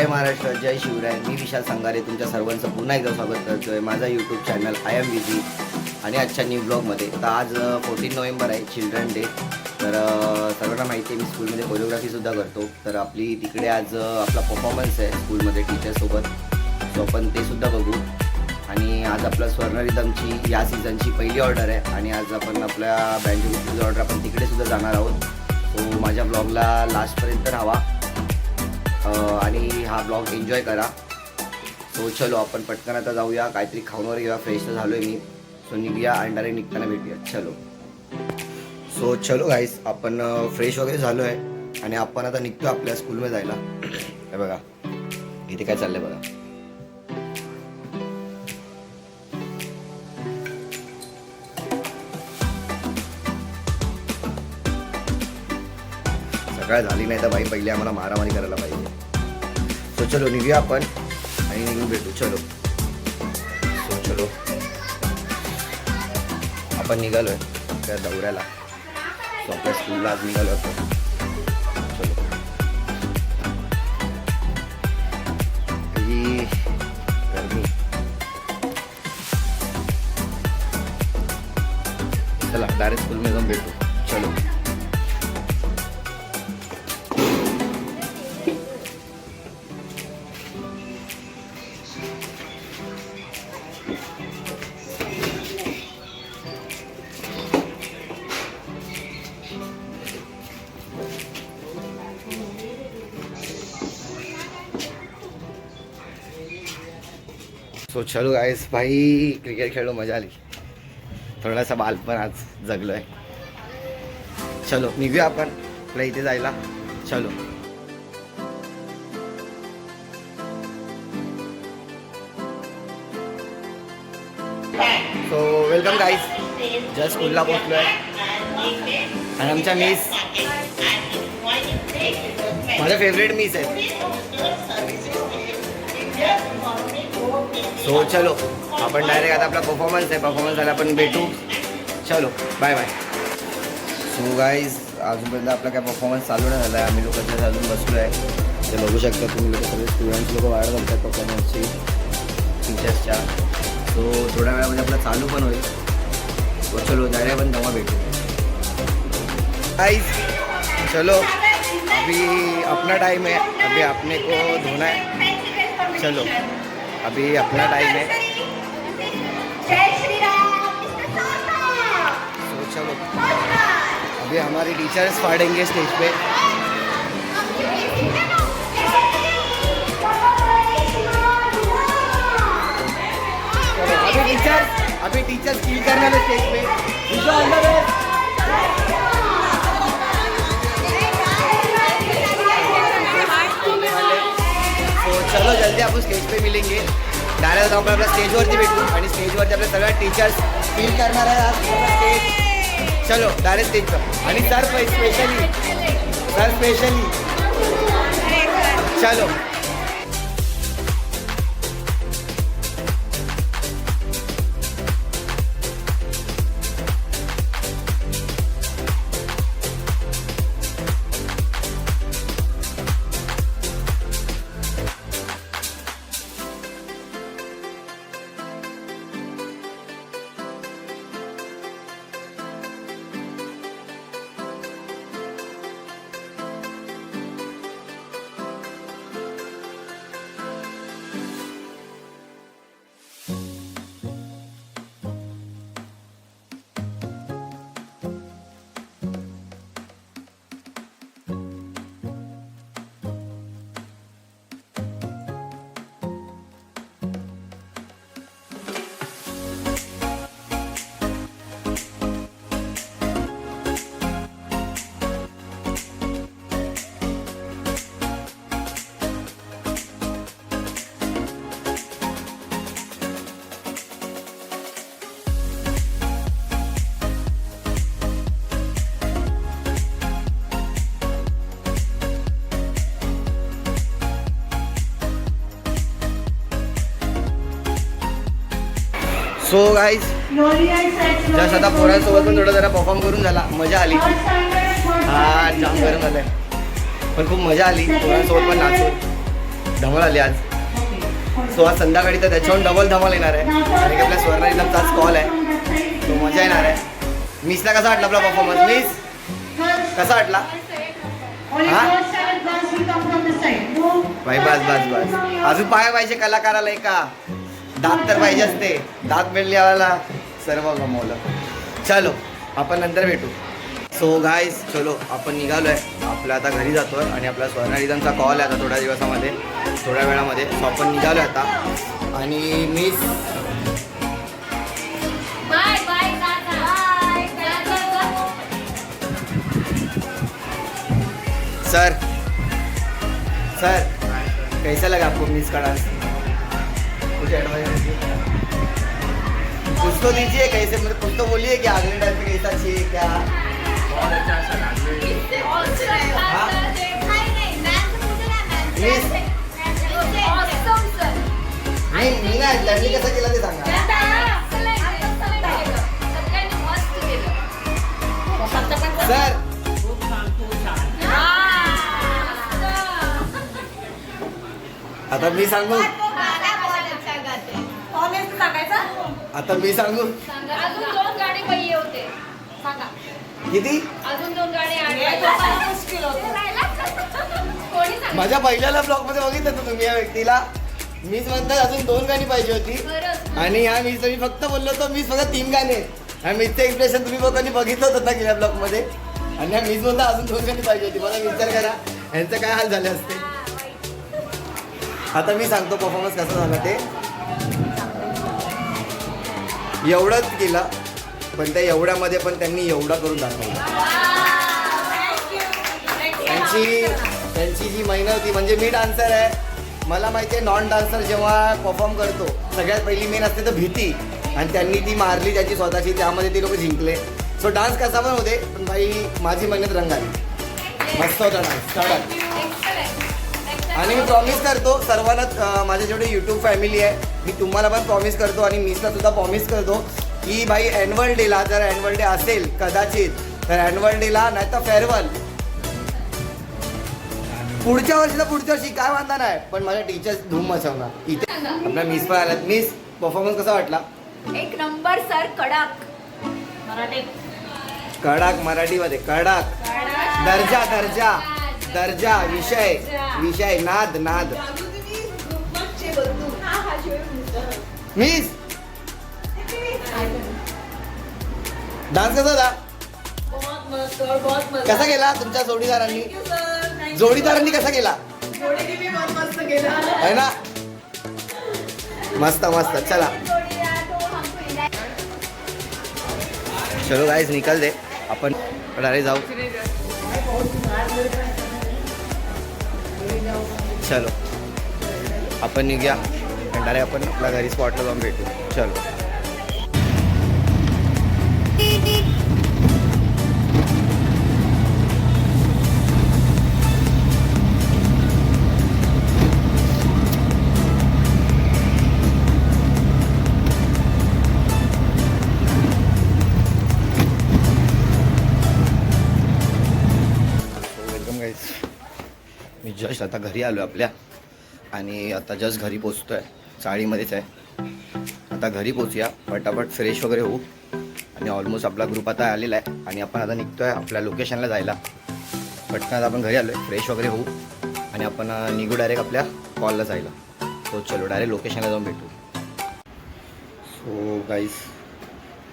जय महाराष्ट्र जय शिवराय. मी विशाल संगारे तुमच्या सर्वांचं पुन्हा एकदा स्वागत आहे माझा यूट्यूब चॅनल आय एम विझी आणि आजच्या न्यू ब्लॉगमध्ये तर आज फोर्टीन नोव्हेंबर आहे चिल्ड्रन डे तर सर्वांना माहिती आहे मी स्कूलमध्ये कोरिओग्राफीसुद्धा करतो. तर आपली तिकडे आज आपला परफॉर्मन्स आहे स्कूलमध्ये टीचरसोबत सो आपण ते सुद्धा बघू. आणि आज आपला स्वर्णरिदमची या सीझनची पहिली ऑर्डर आहे. आणि आज आपण आपल्या बँजोची ऑर्डर आपण तिकडे सुद्धा जाणार आहोत. सो माझ्या ब्लॉगला लास्टपर्यंत राहावा आणि हा ब्लॉग एन्जॉय करा. सो चलो आपण पटकन आता जाऊया. काहीतरी खाऊन वगैरे घेऊया फ्रेश तर झालो आहे मी. सो निघूया आणि डायरेक्ट निघताना भेटूया. चलो. सो चलो गाईस आपण फ्रेश वगैरे झालो आहे आणि आपण आता निघतो आपल्या स्कूलमध्ये जायला. हे बघा. इथे काय चाललं आहे बघा. सकाळ झाली नाही तर बाई पहिले आम्हाला मारामारी करायला पाहिजे. सो चलो निघूया आपण आणि निघून भेटू. चलो. सो चलो. आपण निघालोय त्या दौऱ्याला. सो आपल्या स्कूलला आज निघालो आपण. चलो. ही गर्मी. चला डायरेक्ट स्कूलमध्ये जाऊन भेटू. चलो गायस भाई क्रिकेट खेळलो मजा आली. थोडासा बालपण आज जगलो आहे चलो निघूया आपण. आपल्या इथे जायला. चलो. सो वेलकम गाईज जस्ट स्कूलला पोचलो आहे आणि आमच्या मिस माझ्या फेवरेट मिस आहेत. सो चलो. आपण डायरेक्ट आता आपला परफॉर्मन्स आहे. परफॉर्मन्स झाला आपण भेटू. चलो. बाय बाय सो गाईज अजूनपर्यंत आपला काय परफॉर्मन्स चालू नाही झाला आहे आम्ही लोक त्याच्यात अजून बसलो आहे ते बघू शकता तुम्ही लोक सगळे स्टुडंट लोक वाढत बघतात परफॉर्मन्सची टीचर्सच्या सो थोड्या वेळामध्ये आपला चालू पण होईल. सो चलो डायरेक्ट आपण तेव्हा भेटू. गाईज चलो. अभी अपना टाइम है अभी अपने को धोना है. चलो. अभी अपना टाइम है। तो चलो अभी हमारे टीचर्स फाड़ेंगे स्टेज पे। अभी टीचर्स अभी टीचर्स फील करने वाले स्टेज पे। चलो आपण स्टेज पे मिलेंगे. डायरेक्ट आपण आपल्या स्टेजवरती भेटू. आणि स्टेजवरती आपल्या सगळ्या टीचर्स फील करणार आहे स्टेज चलो डायरेक्ट स्टेजवर आणि सर स्पेशली सर स्पेशली चलो. सो गाईज जस्ट आता पोरांसोबत पण थोडं जरा परफॉर्म करून झाला. मजा आली. हा जाम गरम झालंय पण खूप मजा आली. पोरांसोबत पण नाचून. धमाल आली आज. सो आज संध्याकाळी तर त्याच्याहून डबल धमाल येणार आहे. आणि की आपल्या स्वर्णा निलमचाच कॉल आहे. तो मजा येणार आहे. मिसला कसा वाटला आपला परफॉर्मन्स मिस कसा वाटला? बाय बस बस बस. अजून पाहायला पाहिजे कलाकाराला एका. दात तर पाहिजे असते. दात मिळल्याला सर्व गमवलं. चलो आपण नंतर भेटू. सो गायस चलो आपण निघालोय. आपल्या आता घरी जातोय आणि आपला स्वर्णरिदांचा कॉल आहे आता थोड्या दिवसामध्ये थोड्या वेळामध्ये. सो आपण निघालोय आता. आणि मी bye bye bye sir sir कैसा लगा आपको मिस का डांस कुछ एडवाइस कुछ तो दीजिए कैसे मतलब कुछ तो बोलिए कि अगले टाइम पे कैसा चाहिए क्या? नाही मी नाही त्यांनी कसं केलं ते सांगा सर आता मी सांगू? आता मी सांगू? अजून दोन गाणे पाहिजे होते. सांगा. किती? अजून दोन गाणे आणि सांगा माझ्या पहिल्याला ब्लॉगमध्ये बघितलं होतं तुम्ही या व्यक्तीला. मीच म्हणतात अजून दोन गाणी पाहिजे होती. आणि ह्या मीच मी फक्त बोललो होतो मीच फक्त तीन गाणे. आणि मीचचं एक्सप्रेशन तुम्ही लोकांनी बघितलं होतं ना गेल्या ब्लॉगमध्ये आणि ह्या मीच म्हणता अजून दोन गाणी पाहिजे होती. मला विचार करा यांचं काय हाल झाले असते? आता मी सांगतो परफॉर्मन्स कसा झाला ते. एवढंच केला पण त्या एवढ्यामध्ये पण त्यांनी एवढा करून दाखवला. त्यांची त्यांची जी मेहनत होती म्हणजे मी डान्सर आहे. मला माहिती आहे नॉन डान्सर जेव्हा परफॉर्म करतो सगळ्यात पहिली मेन असते तर भीती. आणि त्यांनी ती मारली त्याची स्वतःची त्यामध्ये ते लोक जिंकले. सो डान्स कसा पण होते पण भाई माझी मेहनत रंगाली. मस्त होता डान्स आणि मी प्रॉमिस करतो सर्वांनाच अं, माझे जेवढे यूट्यूब फॅमिली आहे मी तुम्हाला पण प्रॉमिस करतो आणि मीसला सुद्धा प्रॉमिस करतो की भाई ॲन्युअल डेला जर ॲन्युअल डे असेल कदाचित तर ॲन्युअल डेला नाही तर फेअरवेल पुढच्या वर्षीला पुढच्या वर्षी काय वांधा नाही पण माझ्या टीचर्स धूम मचवणार. इथे आपला मिस पण आलात मिस परफॉर्मन्स कसा वाटला? एक नंबर सर कडक. मराठी. कडाक मराठीमध्ये कडाक. दर्जा दर्जा. दर्जा विषय विषय नाद नाद. मिस डान्स कसा होता? कसा केला तुमच्या जोडीदारांनी? जोडीदारांनी कसा केला है ना? मस्त मस्त. चला. चलो गाईज निकल दे. आपण डायरेक्ट जाऊ. चलो. आपण निघूया. आणि डायरेक्ट आपण आपल्या घरी स्पॉटला जाऊन भेटू. चलो. जस्ट आता घरी आलो आपल्या. आणि आता जस्ट घरी पोचतो आहे चाळीमध्येच आहे. आता घरी पोचूया. पटापट फ्रेश वगैरे होऊ. आणि ऑलमोस्ट आपला ग्रुप आता आलेला आहे. आणि आपण आता निघतो आहे आपल्या लोकेशनला जायला. पटकन आता आपण घरी आलो आहे फ्रेश वगैरे होऊ. आणि आपण निघू डायरेक्ट आपल्या कॉलला जायला. सो चलो डायरेक्ट लोकेशनला जाऊन भेटू. सो गाईज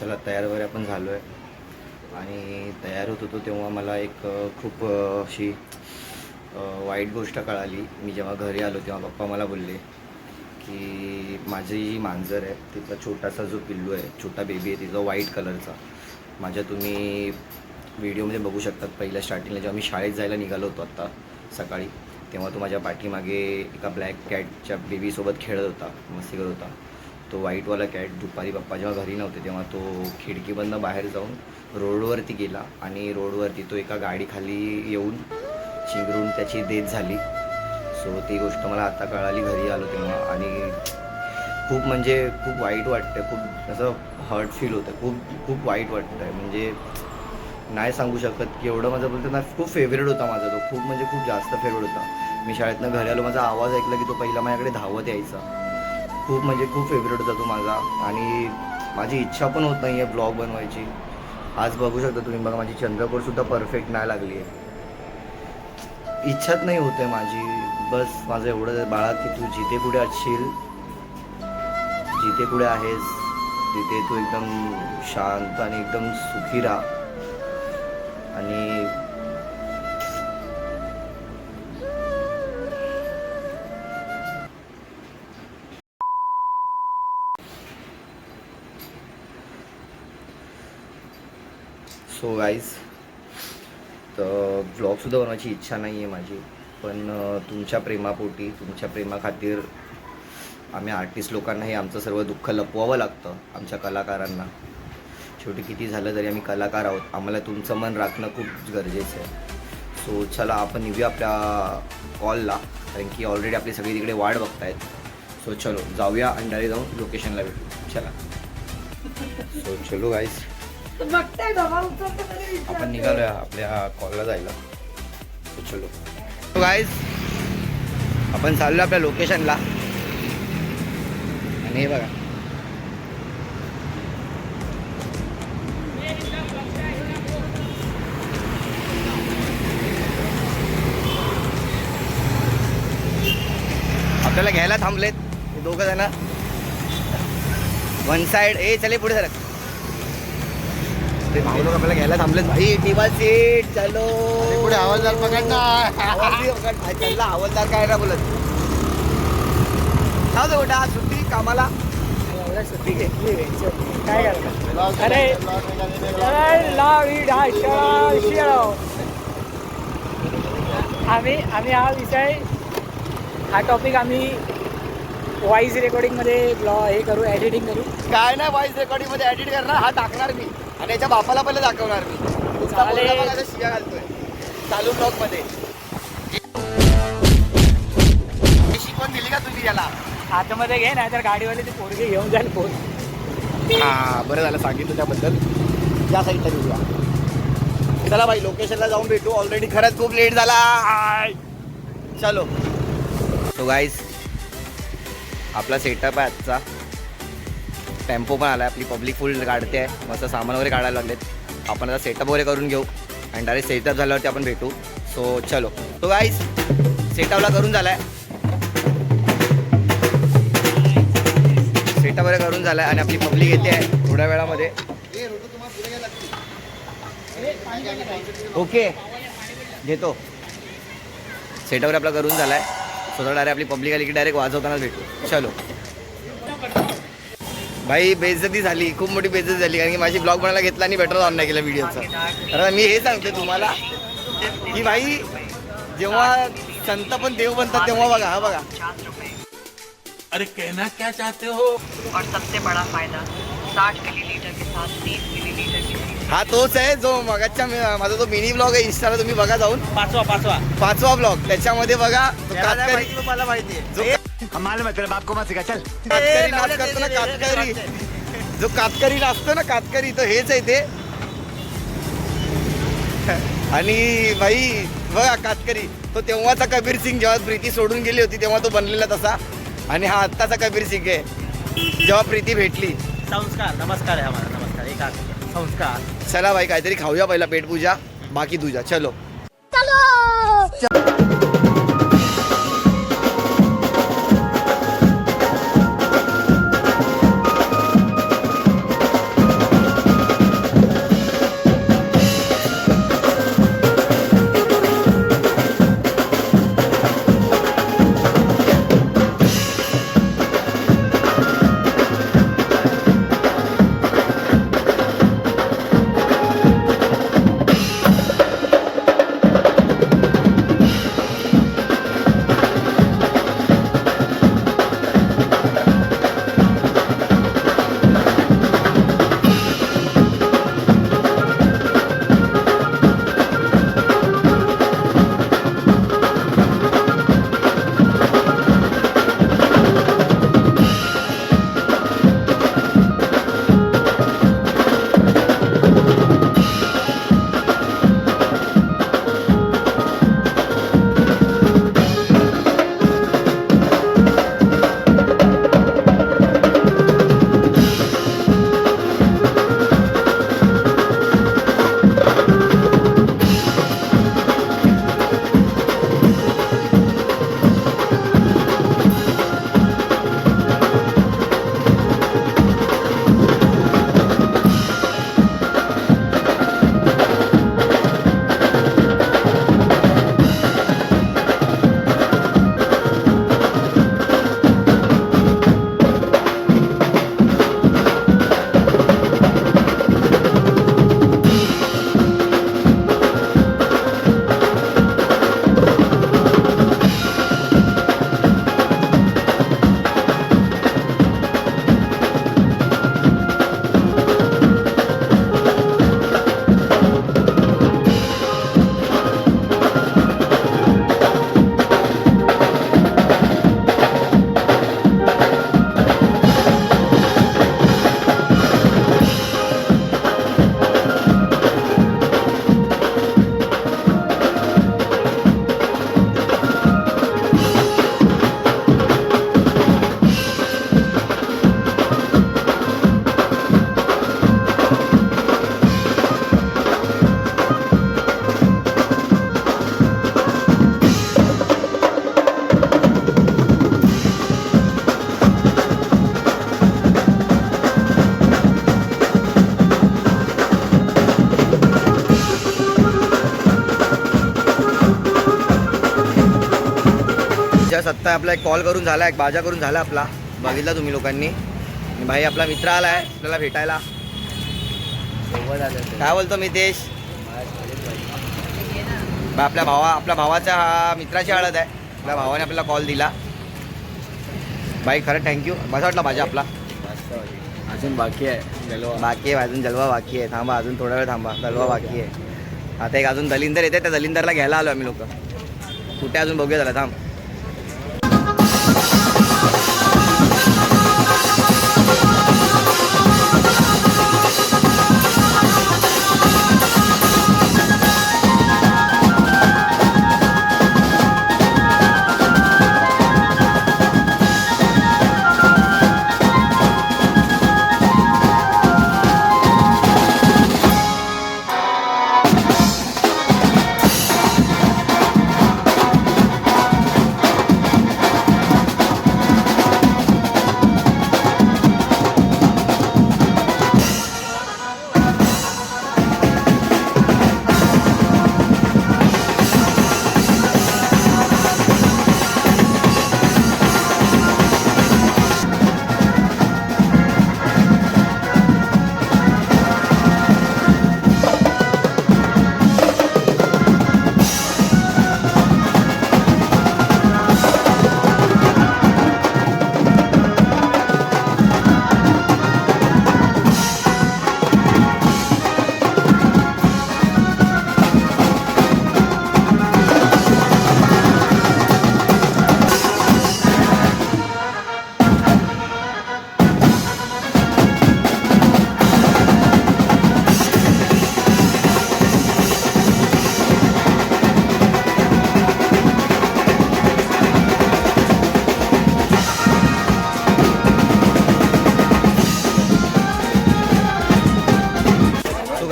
चला तयार वगैरे आपण झालो आहे आणि तयार होत होतो तेव्हा मला एक खूप अशी वाईट गोष्ट कळाली. मी जेव्हा घरी आलो तेव्हा पप्पा मला बोलले की माझी जी मांजर आहे तिचा छोटासा जो पिल्लू आहे छोटा बेबी आहे तिचा व्हाईट कलरचा माझ्या तुम्ही व्हिडिओमध्ये बघू शकतात पहिल्या स्टार्टिंगला जेव्हा मी शाळेत जायला निघालो होतो आत्ता सकाळी तेव्हा तो माझ्या पाठीमागे एका ब्लॅक कॅटच्या बेबीसोबत खेळत होता मस्ती करत होता. तो व्हाईटवाला कॅट दुपारी पप्पा जेव्हा घरी नव्हते तेव्हा तो खिडकीबंद बाहेर जाऊन रोडवरती गेला आणि रोडवरती तो एका गाडीखाली येऊन चिंगरून त्याची डेथ झाली. सो ती गोष्ट मला आता कळाली घरी आलो तेव्हा. आणि खूप म्हणजे खूप वाईट वाटतं खूप असं हर्ट फील होतं. खूप खूप वाईट वाटतं आहे म्हणजे नाही सांगू शकत की एवढं माझं बोलतो ना खूप फेवरेट होता माझा तो. खूप म्हणजे खूप जास्त फेवरेट होता. मी शाळेतनं घरी आलो माझा आवाज ऐकला की तो पहिला माझ्याकडे धावत यायचा. खूप म्हणजे खूप फेवरेट होता तो माझा. आणि माझी इच्छा पण होत नाही आहे ब्लॉग बनवायची. आज बघू शकता तुम्ही. बघा माझी चंद्रपूरसुद्धा परफेक्ट नाही लागली आहे इच्छाच नाही होते माझी. बस माझं एवढं बाळा की तू जिथे पुढे असशील जिथे कुठे आहेस तिथे तू एकदम शांत आणि एकदम सुखी राहा. आणि सो गाईज तर ब्लॉगसुद्धा बनवायची इच्छा नाही आहे माझी. पण तुमच्या प्रेमापोटी तुमच्या प्रेमाखातीर आम्ही आर्टिस्ट लोकांना हे आमचं सर्व दुःख लपवावं लागतं आमच्या कलाकारांना. शेवटी किती झालं तरी आम्ही कलाकार आहोत. आम्हाला तुमचं मन राखणं खूप गरजेचं आहे. सो चला आपण येऊया आपल्या कॉलला कारण की ऑलरेडी आपली सगळी तिकडे वाट बघतायत. सो चलो जाऊया अंडारी जाऊन लोकेशनला भेटू. चला. सो चलो गाईस बघताय उचलतो आपण निघालोय आपल्या कॉलला जायला. So, चलो गाईज आपण चाललो आपल्या लोकेशनला आणि हे बघा. आपल्याला घ्यायला थांबलेत. दोघं जण. वन साइड ए चले पुढे सरक. ते भाऊ लोक आपल्याला घ्यायला थांबलेत. भाई टिबा सीट. चलो. पुढे हवालदार पकड ना. आवाज बी पकड. भाई, चल्ला हवालदार काय ना बोलत. जाऊ दे बेटा आज सुट्टी कामाला. सुट्टी घेतली काय अरे शिळो. आम्ही आम्ही हा विषय हा टॉपिक आम्ही व्हॉइस रेकॉर्डिंगमध्ये ब्लॉ हे करू एडिटिंग करू. काय नाही व्हॉइस रेकॉर्डिंगमध्ये एडिट करणार हा टाकणार मी. आणि याच्या बापाला पहिले दाखवणार मी. बघा, आता शिव्या घालतोय. चालू ब्लॉगमध्ये. शिकवण दिली का तुम्ही याला? आतमध्ये घे नाही तर गाडीवाले ती पोरगी घेऊन जाईल फोन. हा बरं झालं सांगितलं त्याबद्दल. या साईडला घेऊया चला भाई लोकेशनला जाऊन भेटू. ऑलरेडी खरंच खूप लेट झाला. चलो. तो गाईज आपला सेटअप आहे आजचा. टेम्पो पण आला आहे आपली पब्लिक फुल काढते आहे मस्त सामान वगैरे काढायला लागलेत. आपण आता सेटअप वगैरे करून घेऊ आणि डायरेक्ट सेटअप झाल्यावरती आपण भेटू. सो चलो. तो गाईज सेटअपला करून झाला आहे सेटअप वगैरे करून झालाय आणि आपली पब्लिक येते आहे थोड्या वेळामध्ये. ओके घेतो. सेटअप वगैरे आपला करून झालाय. स्वतः डायरेक्ट आपली पब्लिक आली की डायरेक्ट वाजवतानाच भेटू. चलो. भाई बेइज्जती झाली. खूप मोठी बेइज्जती झाली. कारण की माझी ब्लॉग बनायला घेतला आणि बेटर ऑन नाही केला व्हिडिओचा तर मी हे सांगते तुम्हाला की भाई जेव्हा संत पण देव बनतात तेव्हा बघा हा बघा. अरे कहना क्या चाहते हो? और सबसे बड़ा फायदा 60 मिलीलीटर के साथ 30 मिलीलीटर की हा तोच आहे जो मगाच्या माझा तो मिनी ब्लॉग आहे इंस्टाला तुम्ही बघा जाऊन. पाचवा पाचवा. पाचवा ब्लॉग त्याच्यामध्ये बघा कातकरी मला माहिती जो हम मालूम है तेरे बाप को मत सिखा चल. कातकरी नाच करतो ना कातकरी. जो कातकरी नाचतो ना कातकरी तो हेच आहे ते. आणि भाई बघा कातकरी तो तेव्हाचा कबीर सिंग जेव्हा प्रीती सोडून गेली होती तेव्हा तो बनलेला तसा. आणि हा आत्ताचा कबीर सिंग आहे जेव्हा प्रीती भेटली. संस्कार नमस्कार आहे हमारा नमस्कार. एक संस्कार. चला भाई काहीतरी खाऊया पहिला पेट पूजा. बाकी तुझा. चलो! आत्ता आपला एक कॉल करून झाला एक बाजा करून झाला आपला. बघितला तुम्ही लोकांनी. आणि भाई आपला मित्र आला आहे आपल्याला भेटायला. काय बोलतो मितेश? आपल्या भावा आपल्या भावाच्या हा मित्राची हळद आहे. आपल्या भावाने आपल्याला कॉल दिला. भाई खरं थँक्यू कसा वाटला भाजी आपला. अजून बाकी आहे. जलवा. बाकी आहे अजून जलवा बाकी आहे. थांबा अजून थोडा वेळ थांबा. जलवा बाकी आहे. आता एक अजून दलिंदर येते त्या दलिंदरला घ्यायला आलो आम्ही लोक. कुठे अजून बघूया झाला थांब.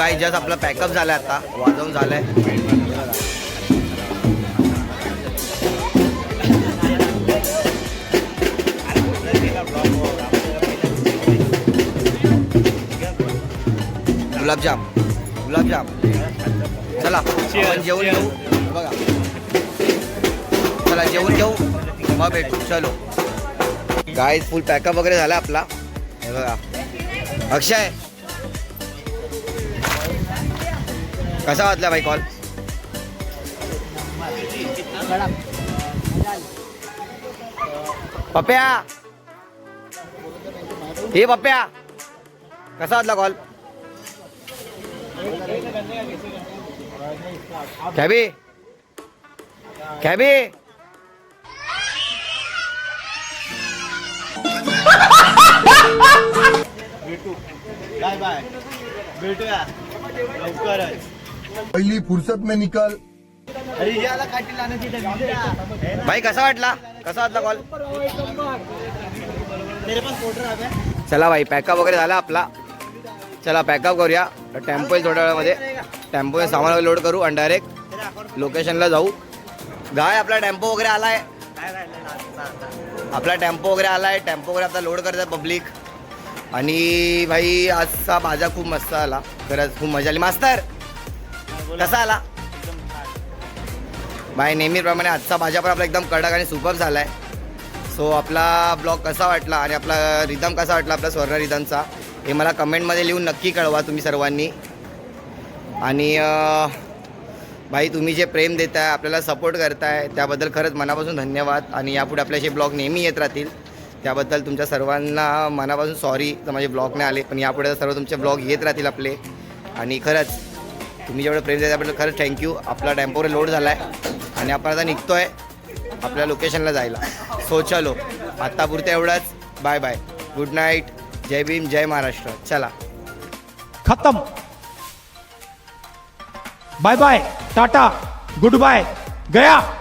तो जस्ट आपला पॅकअप झालाय आता. वाजवून झालंय. गुलाबजाम गुलाबजाम. चला आपण जेवण घेऊ. बघा. चला जेवण घेऊ. मग भेटू. चलो. गाय फुल पॅकअप वगैरे झाला आपला. हे बघा. अक्षय. कसा वाटला भाई कॉल पप्प्या! हे पप्प्या! कसा वाटला कॉल कॅबी कॅबी बाय बाय भेटूया. लवकरच. पहिली फुर्सत मे निकल. भाई कसा वाटला? कसा वाटला कॉल चला भाई पॅकअप वगैरे झाला आपला. चला पॅकअप करूया. टेम्पो येईल थोड्या वेळामध्ये. टेम्पो सामान वगैरे लोड करू आणि डायरेक्ट लोकेशनला जाऊ. गाय आपला टेम्पो वगैरे आलाय. आपला टेम्पो वगैरे आलाय. टेम्पो वगैरे आता लोड करत आहे पब्लिक आणि भाई आजचा भाजा खूप मस्त आला. खरंच खूप मजा आली. मास्तर! कसा आला? बाय नेहमीप्रमाणे आजचा भाजा पण आपला एकदम कडक आणि सुपर झाला आहे सो आपला ब्लॉग कसा वाटला आणि आपला रिदम कसा वाटला आपला स्वर्ण रिदमचा हे मला कमेंटमध्ये लिहून नक्की कळवा तुम्ही सर्वांनी. आणि भाई तुम्ही जे प्रेम देताय आपल्याला सपोर्ट करताय त्याबद्दल खरंच मनापासून धन्यवाद. आणि यापुढे आपले असे ब्लॉग नेहमी येत राहतील. त्याबद्दल तुमच्या सर्वांना मनापासून सॉरी तर माझे ब्लॉग नाही आले. पण यापुढे सर्व तुमचे ब्लॉग येत राहतील आपले. आणि खरंच तुम्ही जेवढं प्रेम देता खरंच थँक्यू आपला टेम्पोवर लोड झाला आहे आणि आपण आता निघतो आहे आपल्या लोकेशनला जायला. सो चलो. आत्तापुरतं एवढंच. बाय बाय गुड नाईट जय भीम जय महाराष्ट्र. चला. खतम. Bye bye tata good bye गया.